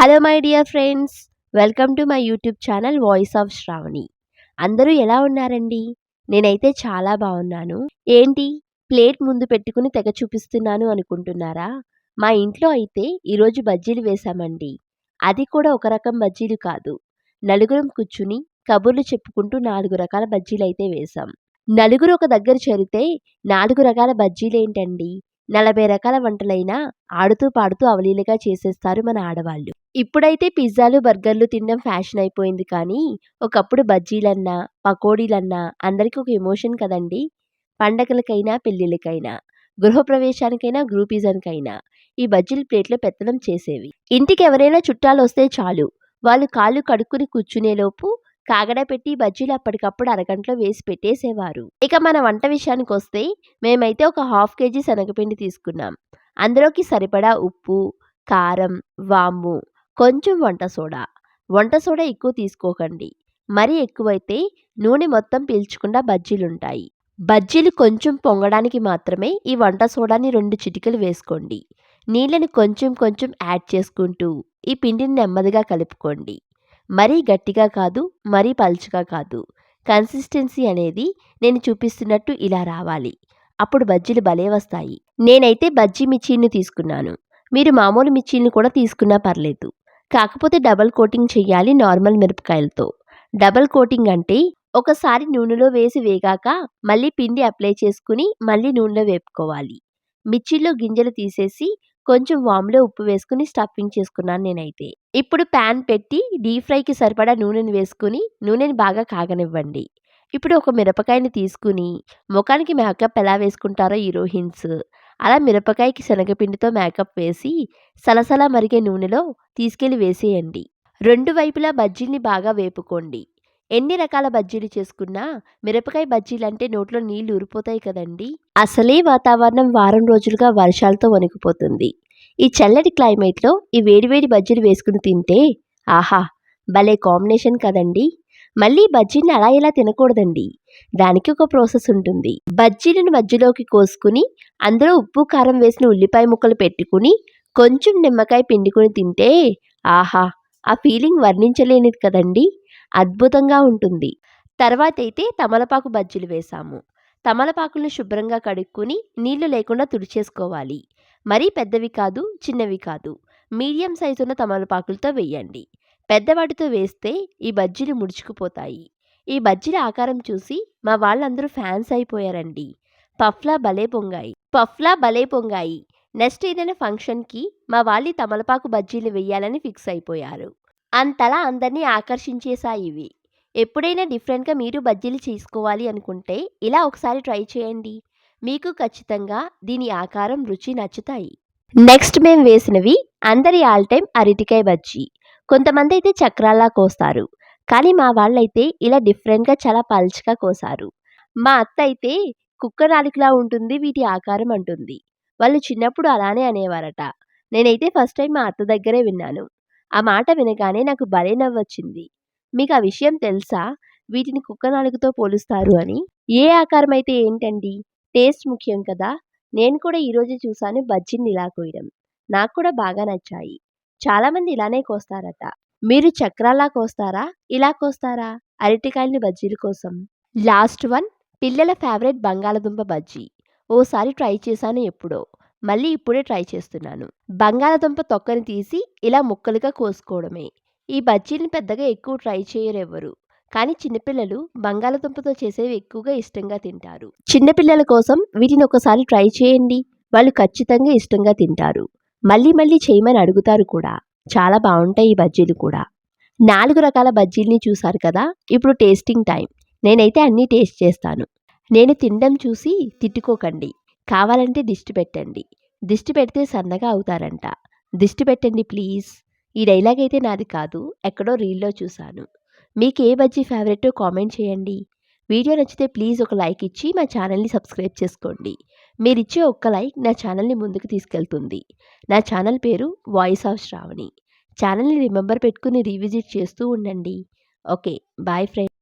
Hello my dear friends welcome to my YouTube channel voice of Sravani అందరూ ఎలా ఉన్నారండి? నేనైతే చాలా బాగున్నాను. ఏంటి? ప్లేట్ ముందు పెట్టుకుని తెగ చూపిస్తున్నాను అనుకుంటున్నారా? మా ఇంట్లో అయితే ఈరోజు బజ్జీలు వేశామండి. అది కూడా ఒక రకం బజ్జీలు కాదు. నలుగురం కూర్చుని కబుర్లు చెప్పుకుంటూ నాలుగు రకాల బజ్జీలు అయితే వేశాం. నలుగురు ఒక దగ్గర చేరితే నాలుగు రకాల బజ్జీలు ఏంటండి నలభై రకాల వంటలైనా ఆడుతూ పాడుతూ అవలీలగా చేసేస్తారు మన ఆడవాళ్ళు. ఇప్పుడైతే పిజ్జాలు బర్గర్లు తినడం ఫ్యాషన్ అయిపోయింది కానీ ఒకప్పుడు బజ్జీలన్నా పకోడీలన్నా అందరికీ ఒక ఎమోషన్ కదండి. పండగలకైనా పెళ్ళిళ్ళకైనా గృహప్రవేశానికైనా గ్రూపిజానికైనా ఈ బజ్జీలు ప్లేట్లో పెత్తనం చేసేవి. ఇంటికి ఎవరైనా చుట్టాలు వస్తే చాలు వాళ్ళు కాళ్ళు కడుక్కుని కూర్చునేలోపు కాగడ పెట్టి బజ్జీలు అప్పటికప్పుడు అరగంటలో వేసి పెట్టేసేవారు. ఇక మన వంట విషయానికి వస్తే మేమైతే ఒక హాఫ్ కేజీ శనగపిండి తీసుకున్నాం. అందులోకి సరిపడా ఉప్పు కారం వాము కొంచెం వంట సోడా. వంట సోడా ఎక్కువ తీసుకోకండి. మరీ ఎక్కువైతే నూనె మొత్తం పీల్చకుండా బజ్జీలు ఉంటాయి బజ్జీలు కొంచెం పొంగడానికి మాత్రమే ఈ వంట సోడాని రెండు చిటికలు వేసుకోండి. నీళ్ళని కొంచెం కొంచెం యాడ్ చేసుకుంటూ ఈ పిండిని నెమ్మదిగా కలుపుకోండి. మరీ గట్టిగా కాదు మరీ పలుచగా కాదు. కన్సిస్టెన్సీ అనేది నేను చూపిస్తున్నట్టు ఇలా రావాలి. అప్పుడు బజ్జీలు భలే వస్తాయి. నేనైతే బజ్జీ మిర్చీని తీసుకున్నాను. మీరు మామూలు మిర్చీని కూడా తీసుకున్నా పర్లేదు. కాకపోతే డబల్ కోటింగ్ చేయాలి నార్మల్ మిరపకాయలతో. డబల్ కోటింగ్ అంటే ఒకసారి నూనెలో వేసి వేగాక మళ్ళీ పిండి అప్లై చేసుకుని మళ్ళీ నూనెలో వేపుకోవాలి. మిర్చిలో గింజలు తీసేసి కొంచెం వామ్లో ఉప్పు వేసుకుని స్టఫింగ్ చేసుకున్నాను నేనైతే. ఇప్పుడు ప్యాన్ పెట్టి డీప్ ఫ్రైకి సరిపడా నూనెని వేసుకుని నూనెని బాగా కాగనివ్వండి. ఇప్పుడు ఒక మిరపకాయని తీసుకుని ముఖానికి మేకప్ ఎలా వేసుకుంటారో హీరోయిన్స్ అలా మిరపకాయకి శనగపిండితో మేకప్ వేసి సలసల మరిగే నూనెలో తీసుకెళ్ళి వేసేయండి. రెండు వైపులా బజ్జీల్ని బాగా వేపుకోండి. ఎన్ని రకాల బజ్జీలు చేసుకున్నా మిరపకాయ బజ్జీలు అంటే నోట్లో నీళ్ళు ఊరిపోతాయి కదండి. అసలే వాతావరణం వారం రోజులుగా వర్షాలతో వణికిపోతుంది. ఈ చల్లటి క్లైమేట్లో ఈ వేడివేడి బజ్జీలు వేసుకుని తింటే ఆహా భలే కాంబినేషన్ కదండి. మళ్ళీ బజ్జీని అలా ఇలా తినకూడదండి? దానికి ఒక ప్రాసెస్ ఉంటుంది. బజ్జీలను మధ్యలోకి కోసుకుని అందులో ఉప్పు కారం వేసిన ఉల్లిపాయ ముక్కలు పెట్టుకుని కొంచెం నిమ్మకాయ పిండుకుని తింటే ఆహా ఆ ఫీలింగ్ వర్ణించలేనిది కదండి. అద్భుతంగా ఉంటుంది. తర్వాత అయితే తమలపాకు బజ్జీలు వేసాము. తమలపాకులను శుభ్రంగా కడుక్కుని నీళ్ళు లేకుండా తుడిచేసుకోవాలి. మరీ పెద్దవి కాదు చిన్నవి కాదు. మీడియం సైజు ఉన్న తమలపాకులతో వేయండి. పెద్దవాటితో వేస్తే ఈ బజ్జీలు ముడుచుకుపోతాయి. ఈ బజ్జీల ఆకారం చూసి మా వాళ్ళందరూ ఫ్యాన్స్ అయిపోయారండి. పఫ్లా భలే పొంగాయి. పఫ్లా భలే పొంగాయి. నెక్స్ట్ ఏదైనా ఫంక్షన్కి మా వాళ్ళు తమలపాకు బజ్జీలు వేయాలని ఫిక్స్ అయిపోయారు. అంతలా అందరినీ ఆకర్షించేశాయి ఇవి. ఎప్పుడైనా డిఫరెంట్గా మీరు బజ్జీలు చేసుకోవాలి అనుకుంటే ఇలా ఒకసారి ట్రై చేయండి. మీకు ఖచ్చితంగా దీని ఆకారం రుచి నచ్చుతాయి. నెక్స్ట్ మేము వేసినవి అందరి ఆల్ టైమ్ అరటికాయ బజ్జీ. కొంతమంది అయితే చక్రాల్లా కోస్తారు. కానీ మా వాళ్ళైతే ఇలా డిఫరెంట్గా చాలా పల్చగా కోసారు. మా అత్త అయితే కుక్క నాలుకలా ఉంటుంది వీటి ఆకారం అంటుంది. వాళ్ళు చిన్నప్పుడు అలానే అనేవారట. నేనైతే ఫస్ట్ టైం మా అత్త దగ్గరే విన్నాను. ఆ మాట వినగానే నాకు భలే నవ్వొచ్చింది. మీకు ఆ విషయం తెలుసా? వీటిని కుక్క నాలుగుతో పోలుస్తారు అని. ఏ ఆకారం అయితే ఏంటండి? టేస్ట్ ముఖ్యం కదా? నేను కూడా ఈరోజు చూశాను బజ్జీని ఇలా కోయడం. నాకు కూడా బాగా నచ్చాయి. చాలామంది ఇలానే కోస్తారట. మీరు చక్రాలా కోస్తారా? ఇలా కోస్తారా? అరటికాయలని బజ్జీల కోసం. లాస్ట్ వన్ పిల్లల ఫేవరెట్ బంగాళదుంప బజ్జీ. ఓసారి ట్రై చేశాను ఎప్పుడో. మళ్ళీ ఇప్పుడే ట్రై చేస్తున్నాను. బంగాళదుంప తొక్కని తీసి ఇలా ముక్కలుగా కోసుకోవడమే. ఈ బజ్జీని పెద్దగా ఎక్కువ ట్రై చేయరెవ్వరు. కానీ చిన్నపిల్లలు బంగాళదుంపతో చేసేవి ఎక్కువగా ఇష్టంగా తింటారు. చిన్నపిల్లల కోసం వీటిని ఒకసారి ట్రై చేయండి. వాళ్ళు ఖచ్చితంగా ఇష్టంగా తింటారు. మళ్ళీ మళ్ళీ చేయమని అడుగుతారు కూడా. చాలా బాగుంటాయి ఈ బజ్జీలు కూడా. నాలుగు రకాల బజ్జీల్ని చూశారు కదా? ఇప్పుడు టేస్టింగ్ టైం. నేనైతే అన్నీ టేస్ట్ చేస్తాను. నేను తినడం చూసి తిట్టుకోకండి. కావాలంటే దిష్టి పెట్టండి. దిష్టి పెడితే సన్నగా అవుతారంట. దిష్టి పెట్టండి ప్లీజ్. ఈ డైలాగ్ అయితే నాది కాదు ఎక్కడో రీల్లో చూశాను. మీకు ఏ బజ్జీ ఫేవరెట్ కామెంట్ చేయండి. వీడియో నచ్చితే ప్లీజ్ ఒక లైక్ ఇచ్చి మా ఛానల్ని సబ్స్క్రైబ్ చేసుకోండి. మీరిచ్చే ఒక్క లైక్ నా ఛానల్ని ముందుకు తీసుకెళ్తుంది. నా ఛానల్ పేరు వాయిస్ ఆఫ్ శ్రావణి. ఛానల్ని రిమెంబర్ పెట్టుకుని రీవిజిట్ చేస్తూ ఉండండి. Okay bye friend.